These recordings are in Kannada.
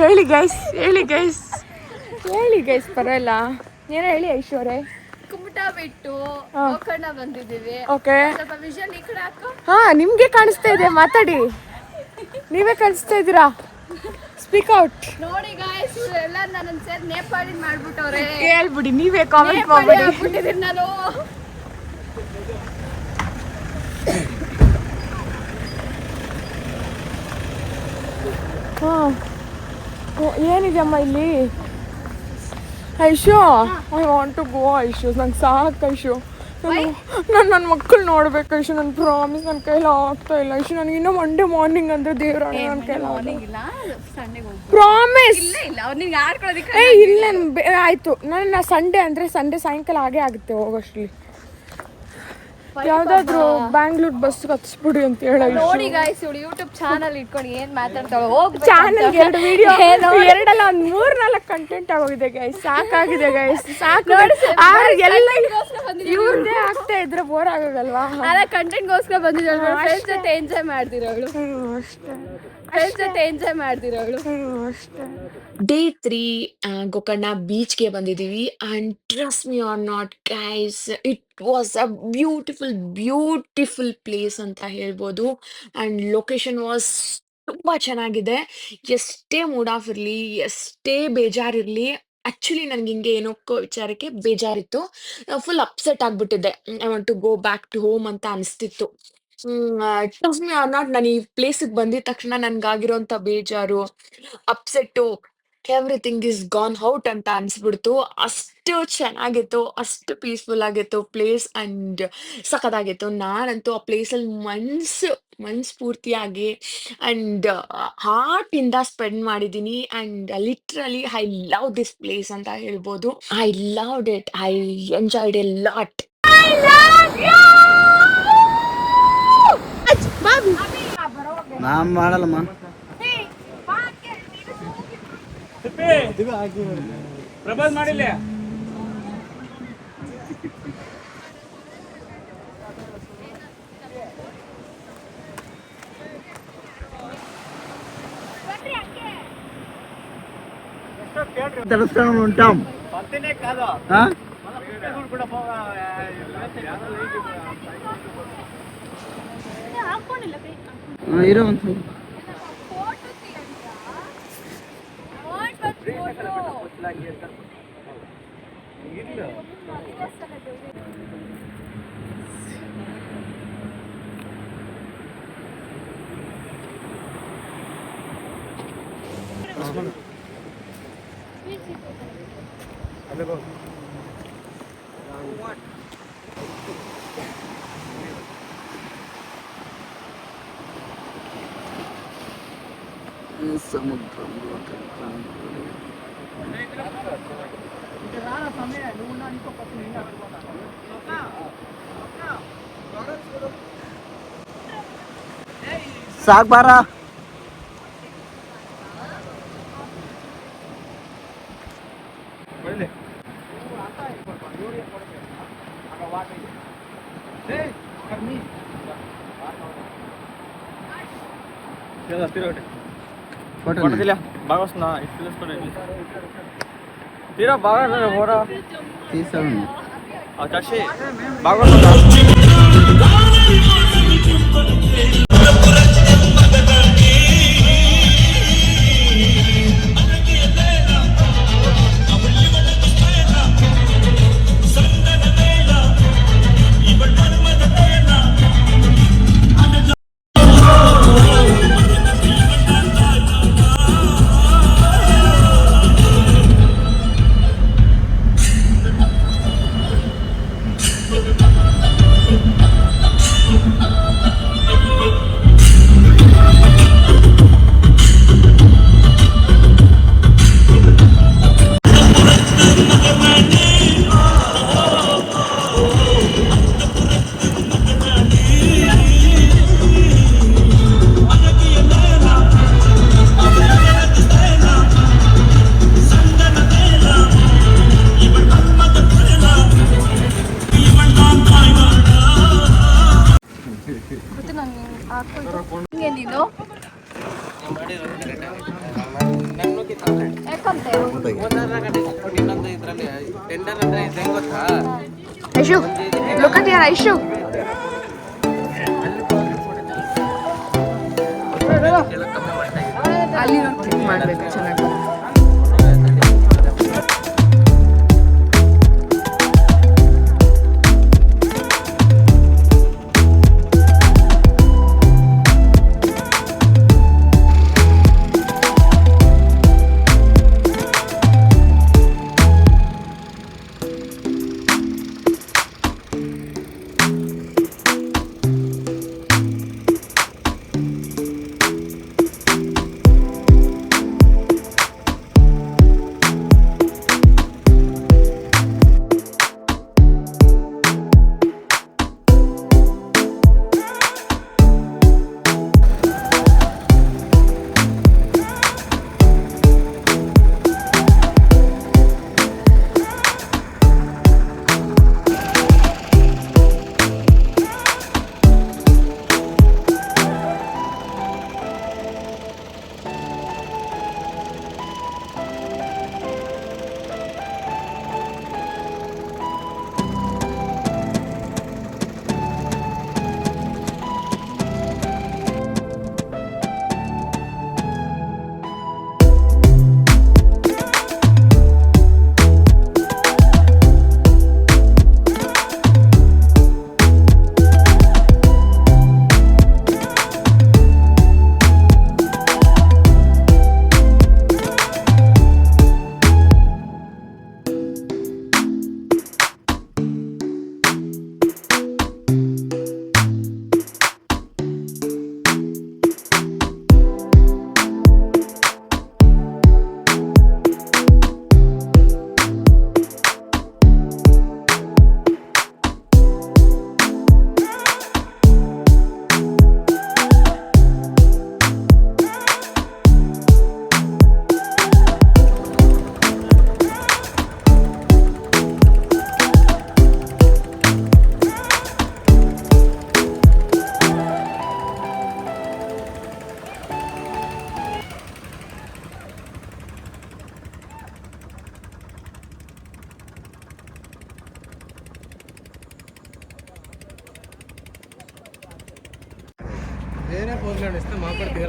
ಹೇಳಿ ಗೈಸ್ ಹೇಳಿ ಗೈಸ್ ಹೇಳಿ ಗೈಸ್ ಪರವಾಗಿಲ್ಲ. ಏನೋ ಹೇಳಿ ಐಶ್ವರ್ಯ ಕುಮಟ ಬಿಟ್ಟು ಗೋಕರ್ಣ ಬಂದಿದ್ದೀವಿ. ಓಕೆ ಸ್ವಲ್ಪ ವಿಷನ್ ಈ ಕಡೆ ಹಾಕು. ಹಾ ನಿಮ್ಗೆ ಕಾಣಿಸ್ತಾ ಇದೆ ಮಾತಾಡಿ. ನೀವೇ ಕಾಣಿಸ್ತಾ ಇದ್ದೀರಾ? ಸ್ಪೀಕ್ ಔಟ್ ನೋಡಿ ಗಾಯ್ಸ್ ಎಲ್ಲ ನನ್ನ ಸೇರಿ ನೇಪಾಳಿ ಮಾಡ್ಬಿಟ್ಟವ್ರೆ. ಹೇಳ್ಬಿಡಿ ನೀವೇ ಕಾಮೆಂಟ್ ಮಾಡ್ಬಿಡಿ. ನಾನು. ಹಾ. ಏನಿದೆಯಮ್ಮ ಇಲ್ಲಿ? Aishu I want to go Aishu. ನಂಗೆ ಸಾಕು ಐಶು. ನಾನು ನನ್ನ ಮಕ್ಕಳು ನೋಡ್ಬೇಕು ಐಶು. ನನ್ನ ಪ್ರಾಮಿಸ್ ನನ್ನ ಕೈಲಿ ಆಗ್ತಾ ಇಲ್ಲ. ಐಶು ನನಗೆ ಇನ್ನೂ ಮಂಡೇ ಮಾರ್ನಿಂಗ್ ಅಂದ್ರೆ ದೇವ್ರ ನನ್ನ ಕೈಲ ಪ್ರಾಮಿಸ್ ಇಲ್ಲ. ಏ ನನ್ ಆಯ್ತು. ನನ್ನ ಸಂಡೇ ಅಂದ್ರೆ ಸಂಡೇ ಸಾಯಂಕಾಲ ಹಾಗೆ ಆಗುತ್ತೆ ಹೋಗೋಷ್ಟರಲ್ಲಿ. ಯಾವ್ದಾದ್ರು ಬ್ಯಾಂಗ್ಳೂರ್ ಬಸ್ ಹತ್ಸ್ಬಿಡಿ ಅಂತ ಹೇಳಿ ನೋಡಿ ಗಾಯ್ಸ್ ಇವಳು ಯೂಟ್ಯೂಬ್ ಚಾನಲ್ ಇಟ್ಕೊಂಡು ಏನ್ ಮಾತಾಡ್ತಾಳೆ ಹೋಗ್ ಚಾನಲ್ ಎರಡು ವಿಡಿಯೋ ಎರಡಲ್ಲ ಒಂದ್ ಮೂರ್ ನಾಲ್ಕು ಕಂಟೆಂಟ್ ಆಗೋಗಿದೆ ಗೈಸ್ ಸಾಕಾಗಿದೆ ಗೈಸ್ ಸಾಕು. ಎಲ್ಲ ಇವ್ರದೇ ಆಗ್ತಾ ಇದ್ರೆ ಬೋರ್ ಆಗೋದಲ್ವಾ? ಅಲ್ಲ ಕಂಟೆಂಟ್ಗೋಸ್ಕರ ಬಂದಿದ್ದಾಳೆ ಫ್ರೆಂಡ್ಸ್ ಜೊತೆ ಎಂಜಾಯ್ ಮಾಡ್ತಿರೋಳು ಅಷ್ಟೇ. ಡೇ ತ್ರೀ ಗೋಕರ್ಣ ಬೀಚ್ಗೆ ಬಂದಿದ್ದೀವಿ. And trust me or not guys it was a beautiful beautiful place ಅಂತ ಹೇಳ್ಬೋದು. ಅಂಡ್ ಲೊಕೇಶನ್ ವಾಸ್ ತುಂಬ ಚೆನ್ನಾಗಿದೆ. ಎಷ್ಟೇ ಮೂಡ್ ಆಫ್ ಇರಲಿ, ಎಷ್ಟೇ ಬೇಜಾರಿರಲಿ ಆ್ಯಕ್ಚುಲಿ ನನಗೆ ಹಿಂಗೆ ಏನಕ್ಕೋ ವಿಚಾರಕ್ಕೆ ಬೇಜಾರಿತ್ತು. Full upset ಆಗಿಬಿಟ್ಟಿದ್ದೆ. I want to go back to home ಅಂತ ಅನಿಸ್ತಿತ್ತು. ಟ್ರಸ್ಟ್ ಮಿ ಆರ್ ನಾಟ್ ನಾನು ಈ ಪ್ಲೇಸಿಗೆ ಬಂದಿದ ತಕ್ಷಣ ನನ್ಗಾಗಿರೋಂಥ ಬೇಜಾರು upset everything is gone out ಅಂತ ಅನ್ಸ್ಬಿಡ್ತು. ಅಷ್ಟು ಚೆನ್ನಾಗಿತ್ತು, ಅಷ್ಟು ಪೀಸ್ಫುಲ್ ಆಗಿತ್ತು ಪ್ಲೇಸ್ ಅಂಡ್ ಸಖತ್ತಾಗಿತ್ತು. ನಾನಂತೂ ಆ ಪ್ಲೇಸಲ್ಲಿ ಮನ್ಸು ಪೂರ್ತಿಯಾಗಿ ಅಂಡ್ ಹಾರ್ಟಿಂದ ಸ್ಪೆಂಡ್ ಮಾಡಿದ್ದೀನಿ and literally I love this place ಅಂತ ಹೇಳ್ಬೋದು. I love it I enjoyed a lot non ಮಾಡಲ್ಲಮ್ಮ propose ಮಾಡಿಲ್ಲ తెలుస్తాను ఉంటాం పత్తినే కాదు ಇರೋ ಒಂದು ಅದೇ సముద్రంలో సాగ్బారా Hey, for me. Queda, tira ahorita. కొట్టదిలే బాగా వస్తుందా ఇట్లు తీరా బాగా పోరా తీసాను కషి బాగా వస్తుందా ಐಶು ಲುಕ್ ಅಟ್ ಯಾರ್ ಐಶು ಅಲ್ಲಿ ಕ್ಲಿಕ್ ಮಾಡಬೇಕು ಚೆನ್ನಾಗಿ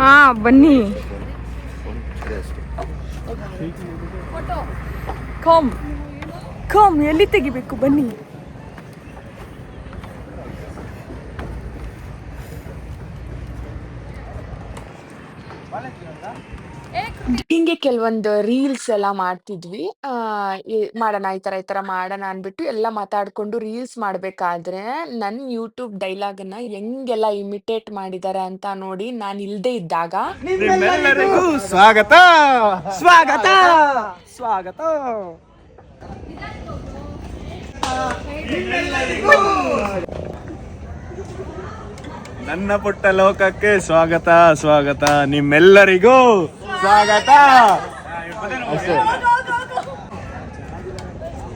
ಹಾ ಬನ್ನಿ. ಕಮ್ ಕಮ್ ಎಲ್ಲಿ ತೆಗಿಬೇಕು? ಬನ್ನಿ. ಹಿಂಗೆ ಕೆಲವೊಂದು ರೀಲ್ಸ್ ಎಲ್ಲ ಮಾಡ್ತಿದ್ವಿ. ಆ, ಈ- ಮಾಡೋಣ ಈ ತರ ಈ ತರ ಮಾಡೋಣ ಅನ್ಬಿಟ್ಟು ಎಲ್ಲ ಮಾತಾಡ್ಕೊಂಡು ರೀಲ್ಸ್ ಮಾಡ್ಬೇಕಾದ್ರೆ ನನ್ ಯೂಟ್ಯೂಬ್ ಡೈಲಾಗ್ ಅನ್ನ ಹೆಂಗೆಲ್ಲ ಇಮಿಟೇಟ್ ಮಾಡಿದ್ದಾರೆ ಅಂತ ನೋಡಿ ನಾನು ಇಲ್ದೇ ಇದ್ದಾಗ ನಿಮ್ಮೆಲ್ಲರಿಗೂ ಸ್ವಾಗತ! ಸ್ವಾಗತ! ಸ್ವಾಗತ! ನನ್ನ ಪುಟ್ಟ ಲೋಕಕ್ಕೆ ಸ್ವಾಗತ ಸ್ವಾಗತ ನಿಮ್ಮೆಲ್ಲರಿಗೂ! ಸ್ವಾಗತ. ಅಷ್ಟೇ.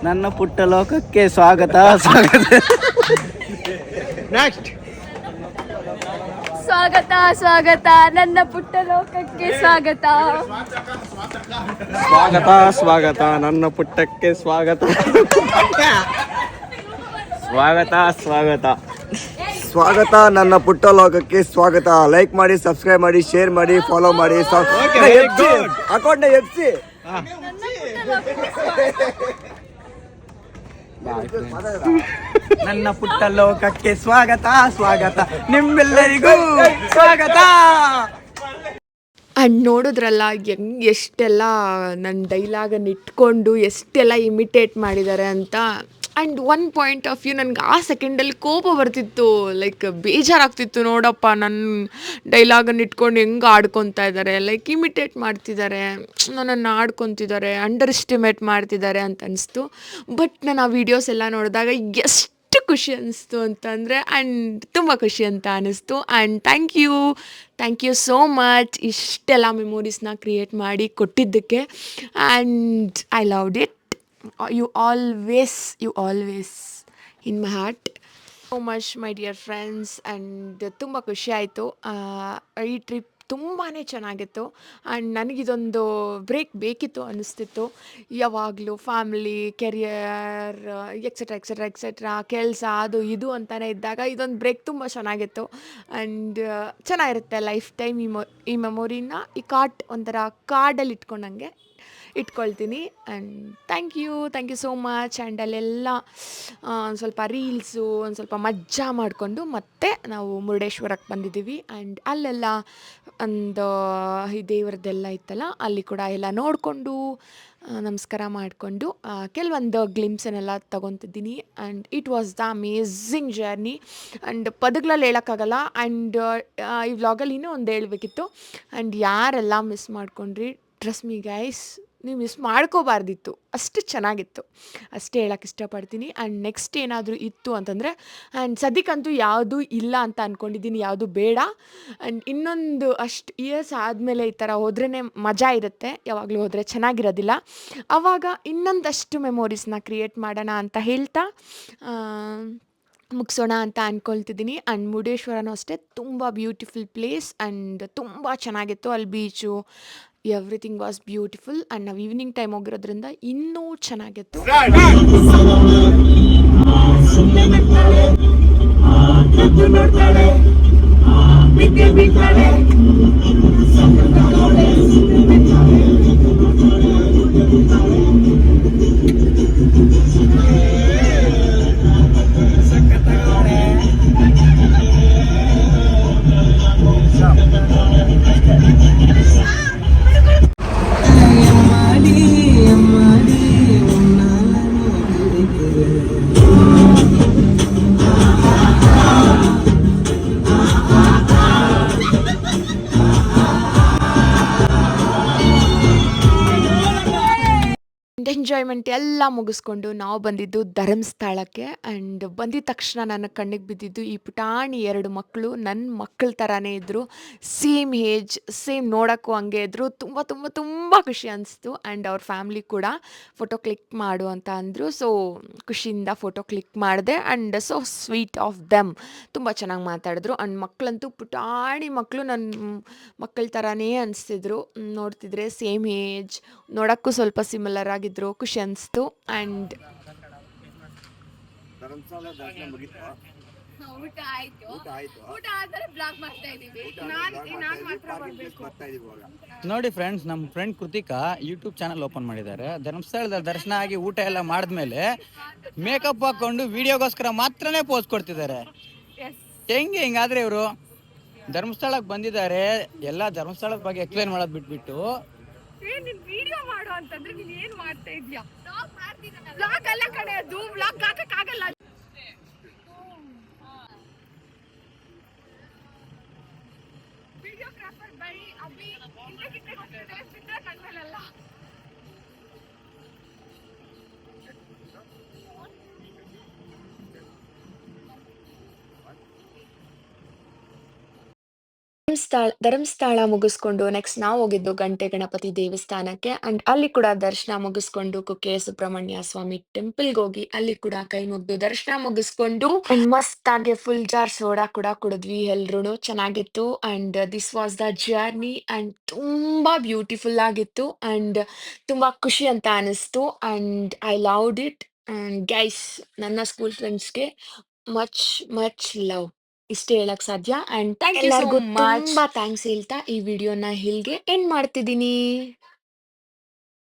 ನನ್ನ ಪುಟ್ಟ ಲೋಕಕ್ಕೆ ಸ್ವಾಗತ ಸ್ವಾಗತ. ನೆಕ್ಸ್ಟ್ ಸ್ವಾಗತ ಸ್ವಾಗತ. ನನ್ನ ಪುಟ್ಟ ಲೋಕಕ್ಕೆ ಸ್ವಾಗತ. ಸ್ವಾಗತ ಸ್ವಾಗತ. ನನ್ನ ಪುಟ್ಟಕ್ಕೆ ಸ್ವಾಗತ. ಸ್ವಾಗತ ಸ್ವಾಗತ. ಸ್ವಾಗತ ನನ್ನ ಪುಟ್ಟ ಲೋಕಕ್ಕೆ ಸ್ವಾಗತ. ಲೈಕ್ ಮಾಡಿ ಸಬ್ಸ್ಕ್ರೈಬ್ ಮಾಡಿ ಶೇರ್ ಮಾಡಿ ಫಾಲೋ ಮಾಡಿ. Account FC. ನನ್ನ ಪುಟ್ಟ ಲೋಕಕ್ಕೆ ಸ್ವಾಗತ ಸ್ವಾಗತ. ನಿಮ್ಮೆಲ್ಲರಿಗೂ ಸ್ವಾಗತ. ಅಂಡ್ ನೋಡಿದ್ರಲ್ಲ ಹೆಂಗ್ ಎಷ್ಟೆಲ್ಲ ನನ್ನ ಡೈಲಾಗನ್ನು ಇಟ್ಕೊಂಡು ಎಷ್ಟೆಲ್ಲ ಇಮಿಟೇಟ್ ಮಾಡಿದ್ದಾರೆ ಅಂತ. And one point of view ನನಗೆ ಆ ಸೆಕೆಂಡಲ್ಲಿ ಕೋಪ ಬರ್ತಿತ್ತು. ಲೈಕ್ ಬೇಜಾರಾಗ್ತಿತ್ತು. ನೋಡಪ್ಪ ನನ್ನ ಡೈಲಾಗನ್ನು ಇಟ್ಕೊಂಡು ಹೆಂಗೆ ಆಡ್ಕೊತಾ ಇದ್ದಾರೆ ಲೈಕ್ ಇಮಿಟೇಟ್ ಮಾಡ್ತಿದ್ದಾರೆ ನನ್ನನ್ನು ಆಡ್ಕೊತಿದ್ದಾರೆ ಅಂಡರ್ ಎಸ್ಟಿಮೇಟ್ ಮಾಡ್ತಿದ್ದಾರೆ ಅಂತ ಅನಿಸ್ತು. ಬಟ್ ನಾನು ಆ ವೀಡಿಯೋಸ್ ಎಲ್ಲ ನೋಡಿದಾಗ ಎಷ್ಟು ಖುಷಿ ಅನಿಸ್ತು ಅಂತಂದರೆ ಆ್ಯಂಡ್ ತುಂಬ ಖುಷಿ ಅಂತ ಅನ್ನಿಸ್ತು and thank you thank you so much ಇಷ್ಟೆಲ್ಲ ಮೆಮೊರೀಸ್ನ ಕ್ರಿಯೇಟ್ ಮಾಡಿ ಕೊಟ್ಟಿದ್ದಕ್ಕೆ. And I loved it you always you always in my heart so much my dear friends and ತುಂಬ ಖುಷಿ ಆಯಿತು. ಈ ಟ್ರಿಪ್ ತುಂಬಾ ಚೆನ್ನಾಗಿತ್ತು. ಆ್ಯಂಡ್ ನನಗಿದೊಂದು ಬ್ರೇಕ್ ಬೇಕಿತ್ತು ಅನ್ನಿಸ್ತಿತ್ತು ಯಾವಾಗಲೂ family career etcetera etcetera etcetera ಕೆಲಸ, ಅದು, ಇದು ಅಂತಲೇ ಇದ್ದಾಗ ಇದೊಂದು ಬ್ರೇಕ್ ತುಂಬ ಚೆನ್ನಾಗಿತ್ತು. ಆ್ಯಂಡ್ ಚೆನ್ನಾಗಿರುತ್ತೆ ಲೈಫ್ ಟೈಮ್ ಈ ಮೊ, ಈ ಮೆಮೊರಿನ ಈ ಕಾರ್ಟ್ ಒಂಥರ ಕಾರ್ಡಲ್ಲಿ ಇಟ್ಕೊಂಡಂಗೆ ಇಟ್ಕೊಳ್ತೀನಿ. And thank you thank you so much and ಅಲ್ಲೆಲ್ಲ ಒಂದು ಸ್ವಲ್ಪ ರೀಲ್ಸು ಒಂದು ಸ್ವಲ್ಪ ಮಜ್ಜಾ ಮಾಡಿಕೊಂಡು ಮತ್ತೆ ನಾವು ಮುರುಡೇಶ್ವರಕ್ಕೆ ಬಂದಿದ್ದೀವಿ. ಆ್ಯಂಡ್ ಅಲ್ಲೆಲ್ಲ ಒಂದು ಈ ದೇವ್ರದ್ದೆಲ್ಲ ಇತ್ತಲ್ಲ, ಅಲ್ಲಿ ಕೂಡ ಎಲ್ಲ ನೋಡಿಕೊಂಡು ನಮಸ್ಕಾರ ಮಾಡಿಕೊಂಡು ಕೆಲವೊಂದು ಗ್ಲಿಮ್ಸನ್ನೆಲ್ಲ ತೊಗೊತಿದ್ದೀನಿ. And it was the amazing journey and ಪದಗಳಲ್ಲಿ ಹೇಳೋಕ್ಕಾಗಲ್ಲ. ಆ್ಯಂಡ್ ಈ ವ್ಲಾಗಲ್ಲಿ ಇನ್ನೂ ಒಂದು ಹೇಳಬೇಕಿತ್ತು. ಆ್ಯಂಡ್ ಯಾರೆಲ್ಲ ಮಿಸ್ ಮಾಡ್ಕೊಂಡ್ರಿ ಟ್ರಸ್ಟ್ ಮೀ ಗೈಸ್ ನೀವು ಮಿಸ್ ಮಾಡ್ಕೋಬಾರ್ದಿತ್ತು. ಅಷ್ಟು ಚೆನ್ನಾಗಿತ್ತು. ಅಷ್ಟೇ ಹೇಳಕ್ಕೆ ಇಷ್ಟಪಡ್ತೀನಿ. ಆ್ಯಂಡ್ ನೆಕ್ಸ್ಟ್ ಏನಾದರೂ ಇತ್ತು ಅಂತಂದರೆ ಆ್ಯಂಡ್ ಸದ್ಯಕ್ಕಂತೂ ಯಾವುದೂ ಇಲ್ಲ ಅಂತ ಅಂದ್ಕೊಂಡಿದ್ದೀನಿ ಯಾವುದು ಬೇಡ. ಆ್ಯಂಡ್ ಇನ್ನೊಂದು ಅಷ್ಟು ಇಯರ್ಸ್ ಆದಮೇಲೆ ಈ ಥರ ಹೋದ್ರೇ ಮಜಾ ಇರುತ್ತೆ. ಯಾವಾಗಲೂ ಹೋದರೆ ಚೆನ್ನಾಗಿರೋದಿಲ್ಲ. ಆವಾಗ ಇನ್ನೊಂದಷ್ಟು ಮೆಮೊರೀಸ್ನ ಕ್ರಿಯೇಟ್ ಮಾಡೋಣ ಅಂತ ಹೇಳ್ತಾ ಮುಗಿಸೋಣ ಅಂತ ಅಂದ್ಕೊಳ್ತಿದ್ದೀನಿ ಆ್ಯಂಡ್ ಮುರುಡೇಶ್ವರನೂ ಅಷ್ಟೇ. ತುಂಬ ಬ್ಯೂಟಿಫುಲ್ ಪ್ಲೇಸ್ ಆ್ಯಂಡ್ ತುಂಬ ಚೆನ್ನಾಗಿತ್ತು. ಅಲ್ಲಿ beach everything was beautiful and ನಾವು ಈವ್ನಿಂಗ್ ಟೈಮ್ ಹೋಗಿರೋದ್ರಿಂದ ಇನ್ನೂ ಚೆನ್ನಾಗಿತ್ತು. ಎಂಜಾಯ್ಮೆಂಟ್ ಎಲ್ಲ ಮುಗಿಸ್ಕೊಂಡು ನಾವು ಬಂದಿದ್ದು ಧರ್ಮಸ್ಥಳಕ್ಕೆ. ಆ್ಯಂಡ್ ಬಂದಿದ ತಕ್ಷಣ ನನ್ನ ಕಣ್ಣಿಗೆ ಬಿದ್ದಿದ್ದು ಈ ಪುಟಾಣಿ ಎರಡು ಮಕ್ಕಳು ನನ್ನ ಮಕ್ಕಳ ಥರನೇ ಇದ್ದರು ಸೇಮ್ ಏಜ್ ಸೇಮ್ ನೋಡೋಕ್ಕೂ ಹಂಗೆ ಇದ್ದರು ತುಂಬ ತುಂಬ ತುಂಬ ಖುಷಿ ಅನಿಸ್ತು. ಆ್ಯಂಡ್ ಅವ್ರ ಫ್ಯಾಮ್ಲಿ ಕೂಡ ಫೋಟೋ ಕ್ಲಿಕ್ ಮಾಡು ಅಂತ ಅಂದರು. ಸೊ ಖುಷಿಯಿಂದ ಫೋಟೋ ಕ್ಲಿಕ್ ಮಾಡಿದೆ. And so sweet of them ತುಂಬ ಚೆನ್ನಾಗಿ ಮಾತಾಡಿದ್ರು. ಆ್ಯಂಡ್ ಮಕ್ಕಳಂತೂ ಪುಟಾಣಿ ಮಕ್ಕಳು ನನ್ನ ಮಕ್ಕಳ ಥರನೇ ಅನಿಸ್ತಿದ್ರು. ನೋಡ್ತಿದ್ರೆ ಸೇಮ್ ಏಜ್ ನೋಡೋಕ್ಕೂ ಸ್ವಲ್ಪ ಸಿಮಿಲರ್ ಆಗಿದ್ರು. ಅನಿಸ್ತು ಆ್ಯಂಡ್ ಊಟ ಆಯ್ತು. ಊಟ ಆಯ್ತು. ಊಟ ಆದ್ಮೇಲೆ ಬ್ಲಾಗ್ ಮಾಡ್ತಾ ಇದೀವಿ ಬರ್ತಾ ಇದೀವಿ ಇವಾಗ. ನೋಡಿ ಫ್ರೆಂಡ್ಸ್ ನಮ್ಮ friend Kritika YouTube channel open ಮಾಡಿದ್ದಾರೆ. ಧರ್ಮಸ್ಥಳದ ದರ್ಶನ ಆಗಿ ಊಟ ಎಲ್ಲ ಮಾಡಿದ್ಮೇಲೆ ಮೇಕಪ್ ಹಾಕೊಂಡು ವಿಡಿಯೋಗೋಸ್ಕರ ಮಾತ್ರನೇ ಪೋಸ್ ಕೊಡ್ತಿದ್ದಾರೆ. ಹೆಂಗೆ ಹಿಂಗಾದ್ರೆ ಇವರು? ಧರ್ಮಸ್ಥಳಕ್ಕೆ ಬಂದಿದ್ದಾರೆ. ಎಲ್ಲ ಧರ್ಮಸ್ಥಳದ ಬಗ್ಗೆ ಎಕ್ಸ್ಪ್ಲೈನ್ ಮಾಡೋದು ಬಿಟ್ಬಿಟ್ಟು. ಅಂತಂದ್ರೆ ನೀನ್ ಏನ್ ಮಾಡ್ತಾ ಇದ್ಯಾ? ಬ್ಲಾಗ್ ಅಲ್ಲ ಕಡೆ ಅದು ಬ್ಲಾಗ್ ಹಾಕಕ್ಕಾಗಲ್ಲ ವಿಡಿಯೋಗ್ರಾಫರ್ ಬೈ ಅಭಿ ಹಿಂದೆ ಗಿಟ್ಟೆ ಹೋಗ್ತಿದೆ ಬಿಟ್ರೆ ಕಣ್ಮೇಲೆಲ್ಲ ಧರ್ಮಸ್ಥಳ ಧರ್ಮಸ್ಥಳ ಮುಗಿಸ್ಕೊಂಡು ನೆಕ್ಸ್ಟ್ ನಾವು ಹೋಗಿದ್ದು ಗಂಟೆ ಗಣಪತಿ ದೇವಸ್ಥಾನಕ್ಕೆ ಅಂಡ್ ಅಲ್ಲಿ ಕೂಡ ದರ್ಶನ ಮುಗಿಸ್ಕೊಂಡು ಕುಕ್ಕೆ ಸುಬ್ರಹ್ಮಣ್ಯ ಸ್ವಾಮಿ ಟೆಂಪಲ್ಗೆ ಹೋಗಿ ಅಲ್ಲಿ ಕೂಡ ಕೈ ಮುಗ್ದು ದರ್ಶನ ಮುಗಿಸ್ಕೊಂಡು ಮಸ್ತ್ ಆಗಿ ಫುಲ್ ಜಾರ್ ಸೋಡಾ ಕೂಡ ಕುಡಿದ್ವಿ ಎಲ್ರು ಚೆನ್ನಾಗಿತ್ತು and this was the journey and ತುಂಬಾ ಬ್ಯೂಟಿಫುಲ್ ಆಗಿತ್ತು ಅಂಡ್ ತುಂಬಾ ಖುಷಿ ಅಂತ ಅನಿಸ್ತು and I loved it and guys ನನ್ನ ಸ್ಕೂಲ್ ಫ್ರೆಂಡ್ಸ್ಗೆ ಮಚ್ ಮಚ್ ಲವ್ ಇಷ್ಟೇ ಹೇಳಕ್ ಸಾಧ್ಯ. ಅಂಡ್ ಥ್ಯಾಂಕ್ ಯು ಎಲ್ಲರಿಗೂ ತುಂಬಾ ಥ್ಯಾಂಕ್ಸ್ ಹೇಳ್ತಾ ಈ ವಿಡಿಯೋನ ಇಲ್ಲಿಗೆ ಎಂಡ್ ಮಾಡ್ತಿದ್ದೀನಿ.